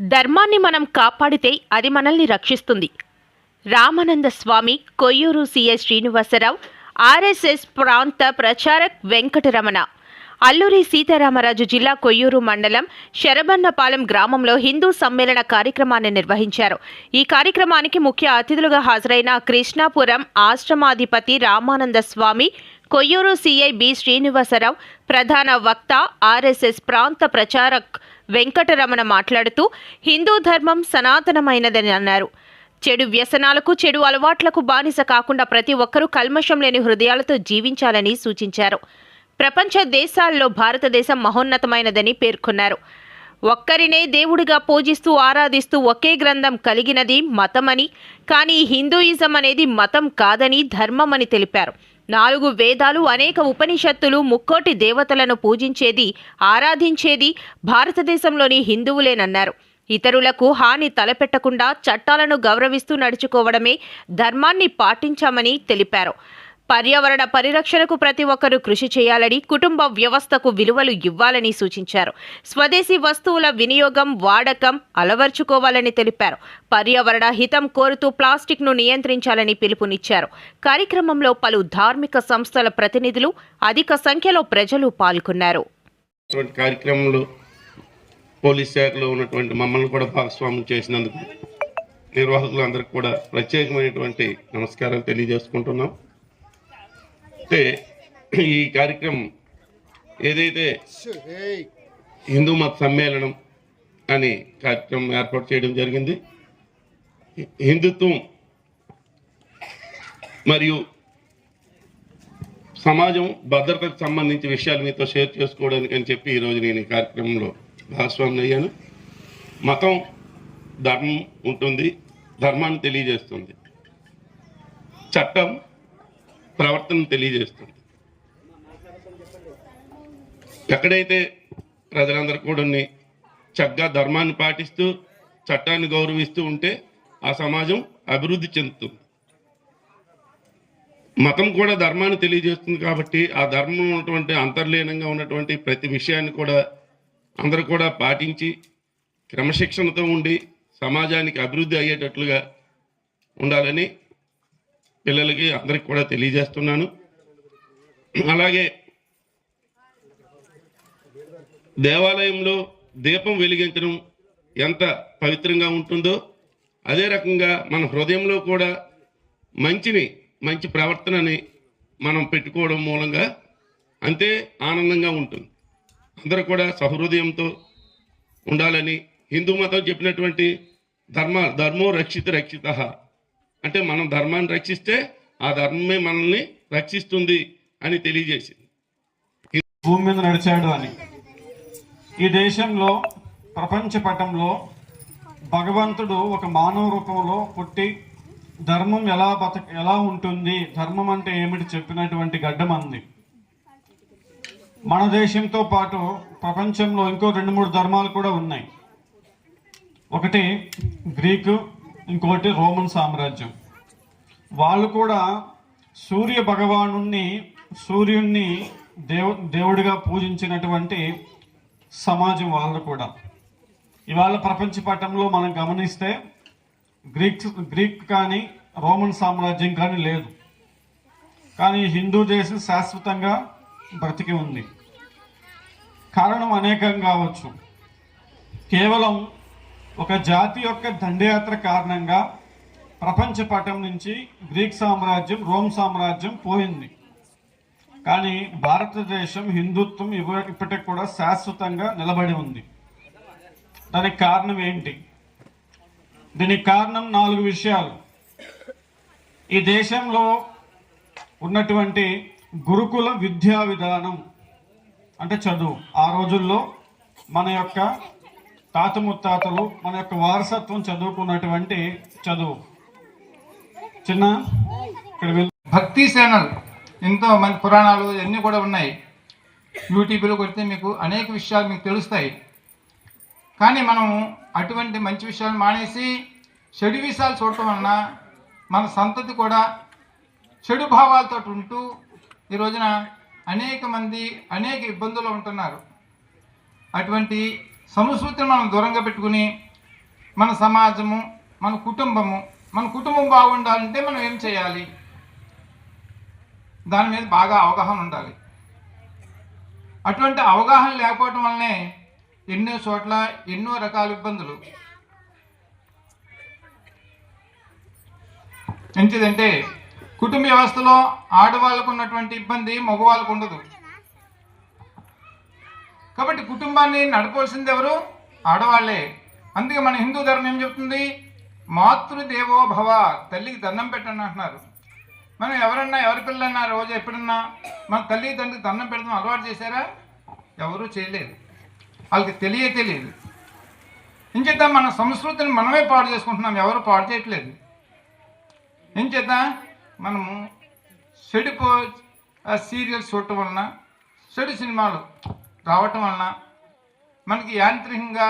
ధర్మాన్ని మనం కాపాడితే అది మనల్ని రక్షిస్తుంది. రామానంద స్వామి కొయ్యూరు సిఎస్ శ్రీనివాసరావు ఆర్ఎస్ఎస్ ప్రాంత ప్రచారక్ వెంకటరమణ అల్లూరి సీతారామరాజు జిల్లా కొయ్యూరు మండలం శరబన్నపాలెం గ్రామంలో హిందూ సమ్మేళన కార్యక్రమాన్ని నిర్వహించారు. ఈ కార్యక్రమానికి ముఖ్య అతిథులుగా హాజరైన కృష్ణాపురం ఆశ్రమాధిపతి రామానంద స్వామి కొయ్యూరు సిఐ బి శ్రీనివాసరావు ప్రధాన వక్త ఆర్ఎస్ఎస్ ప్రాంత ప్రచారక్ వెంకటరమణ మాట్లాడుతూ హిందూ ధర్మం సనాతనమైనదని అన్నారు. చెడు వ్యసనాలకు చెడు అలవాట్లకు బానిస కాకుండా ప్రతి ఒక్కరూ కల్మషం లేని హృదయాలతో జీవించాలని సూచించారు. ప్రపంచ దేశాల్లో భారతదేశం మహోన్నతమైనదని పేర్కొన్నారు. ఒక్కరినే దేవుడిగా పూజిస్తూ ఆరాధిస్తూ ఒకే గ్రంథం కలిగినది మతమని కానీ హిందూయిజం అనేది మతం కాదని ధర్మమని తెలిపారు. నాలుగు వేదాలు అనేక ఉపనిషత్తులు ముక్కోటి దేవతలను పూజించేది ఆరాధించేది భారతదేశంలోని హిందువులేనన్నారు. ఇతరులకు హాని తలపెట్టకుండా చట్టాలను గౌరవిస్తూ నడుచుకోవడమే ధర్మాన్ని పాటించామని తెలిపారు. పర్యావరణ పరిరక్షణకు ప్రతి ఒక్కరూ కృషి చేయాలని కుటుంబ వ్యవస్థకు విలువలు ఇవ్వాలని సూచించారు. స్వదేశీ వస్తువుల వినియోగం వాడకం అలవర్చుకోవాలని తెలిపారు. పర్యావరణ హితం కోరుతూ ప్లాస్టిక్ను నియంత్రించాలని పిలుపునిచ్చారు. కార్యక్రమంలో పలు ధార్మిక సంస్థల ప్రతినిధులు అధిక సంఖ్యలో ప్రజలు పాల్గొన్నారు. కార్యక్రమంలో పోలీస్ శాఖలో ఉన్నటువంటి మమ్మల్ని కూడా భాగస్వామ్యం చేసినందుకు నిర్వాహకులందరికీ కూడా ప్రత్యేకమైనటువంటి నమస్కారాలు తెలియజేసుకుంటున్నాం. ఈ కార్యక్రమం ఏదైతే హిందూ మత సమ్మేళనం అని కార్యక్రమం ఏర్పాటు చేయడం జరిగింది. హిందుత్వం మరియు సమాజం భద్రతకు సంబంధించి విషయాలు మీతో షేర్ చేసుకోవడానికి అని చెప్పి ఈరోజు నేను ఈ కార్యక్రమంలో భాగస్వామి అయ్యాను. మతం ధర్మం ఉంటుంది ధర్మాన్ని తెలియజేస్తుంది. చట్టం ప్రవర్తన తెలియజేస్తుంది. ఎక్కడైతే ప్రజలందరూ కూడా చక్కగా ధర్మాన్ని పాటిస్తూ చట్టాన్ని గౌరవిస్తూ ఉంటే ఆ సమాజం అభివృద్ధి చెందుతుంది. మతం కూడా ధర్మాన్ని తెలియజేస్తుంది కాబట్టి ఆ ధర్మం ఉన్నటువంటి అంతర్లీనంగా ఉన్నటువంటి ప్రతి విషయాన్ని కూడా అందరూ కూడా పాటించి క్రమశిక్షణతో ఉండి సమాజానికి అభివృద్ధి అయ్యేటట్లుగా ఉండాలని పిల్లలకి అందరికి కూడా తెలియజేస్తున్నాను. అలాగే దేవాలయంలో దీపం వెలిగించడం ఎంత పవిత్రంగా ఉంటుందో అదే రకంగా మన హృదయంలో కూడా మంచిని మంచి ప్రవర్తనని మనం పెట్టుకోవడం మూలంగా అంతే ఆనందంగా ఉంటుంది. అందరూ కూడా సహృదయంతో ఉండాలని హిందూ మతం చెప్పినటువంటి ధర్మ ధర్మో రక్షిత రక్షిత అంటే మనం ధర్మాన్ని రక్షిస్తే ఆ ధర్మమే మనల్ని రక్షిస్తుంది అని తెలియజేసింది. భూమి మీద నడిచాడు అని. ఈ దేశంలో ప్రపంచ పటంలో భగవంతుడు ఒక మానవ రూపంలో పుట్టి ధర్మం ఎలా బత ఎలా ఉంటుంది ధర్మం అంటే ఏమిటి చెప్పినటువంటి గడ్డం అంది. మన దేశంతో పాటు ప్రపంచంలో ఇంకో రెండు మూడు ధర్మాలు కూడా ఉన్నాయి. ఒకటి గ్రీకు ఇంకోటి రోమన్ సామ్రాజ్యం. వాళ్ళు కూడా సూర్య భగవాను సూర్యుణ్ణి దేవు దేవుడిగా పూజించినటువంటి సమాజం వాళ్ళు కూడా. ఇవాళ ప్రపంచ పటంలో మనం గమనిస్తే గ్రీక్ గ్రీక్ కానీ రోమన్ సామ్రాజ్యం కానీ లేదు. కానీ హిందూ దేశం శాశ్వతంగా బ్రతికి ఉంది. కారణం అనేకం కావచ్చు. కేవలం ఒక జాతి యొక్క దండయాత్ర కారణంగా ప్రపంచ పటం నుంచి గ్రీక్ సామ్రాజ్యం రోమ్ సామ్రాజ్యం పోయింది. కానీ భారతదేశం హిందుత్వం ఇవ- ఇప్పటికి కూడా శాశ్వతంగా నిలబడి ఉంది. దానికి కారణం ఏంటి? దీనికి కారణం నాలుగు విషయాలు. ఈ దేశంలో ఉన్నటువంటి గురుకుల విద్యా విధానం అంటే చదువు. ఆ రోజుల్లో మన యొక్క తాత ముత్తాతలు మన యొక్క వారసత్వం చదువుకున్నటువంటి చదువు. చిన్న ఇక్కడ భక్తి ఛానల్ ఎంతో మంది పురాణాలు ఇవన్నీ కూడా ఉన్నాయి. యూట్యూబ్లో కొడితే మీకు అనేక విషయాలు మీకు తెలుస్తాయి. కానీ మనం అటువంటి మంచి విషయాలు మానేసి చెడు విషయాలు చూడటం వలన మన సంతతి కూడా చెడు భావాలతో ఉంటూ ఈ రోజున అనేక మంది అనేక ఇబ్బందులు ఉంటున్నారు. అటువంటి సంస్కృతిని మనం దూరంగా పెట్టుకుని మన సమాజము మన కుటుంబము మన కుటుంబం బాగుండాలంటే మనం ఏం చేయాలి? దాని మీద బాగా అవగాహన ఉండాలి. అటువంటి అవగాహన లేకపోవటం వల్లనే ఎన్నో చోట్ల ఎన్నో రకాల ఇబ్బందులు. మంచిదంటే కుటుంబ వ్యవస్థలో ఆడవాళ్ళకు ఉన్నటువంటి ఇబ్బంది మగవాళ్ళకు ఉండదు. కాబట్టి కుటుంబాన్ని నడపవలసింది ఎవరు? ఆడవాళ్ళే అందుకే మన హిందూ ధర్మం ఏం చెప్తుంది? మాతృదేవో భవ. తల్లికి దండం పెట్టండి అంటున్నారు. మనం ఎవరన్నా ఎవరి పిల్లన్నా రోజు ఎప్పుడన్నా మన తల్లి తండ్రికి దండం పెడతాం అలవాటు చేశారా? ఎవరూ చేయలేదు. వాళ్ళకి తెలియ తెలియదు. ఇంచేత మన సంస్కృతిని మనమే పాడు చేసుకుంటున్నాం. ఎవరు పాడు చేయట్లేదు. ఇంచేత మనము చెడిపో సీరియల్స్ చూడటం వలన చెడు సినిమాలు రావటం వలన మనకి యాంత్రికంగా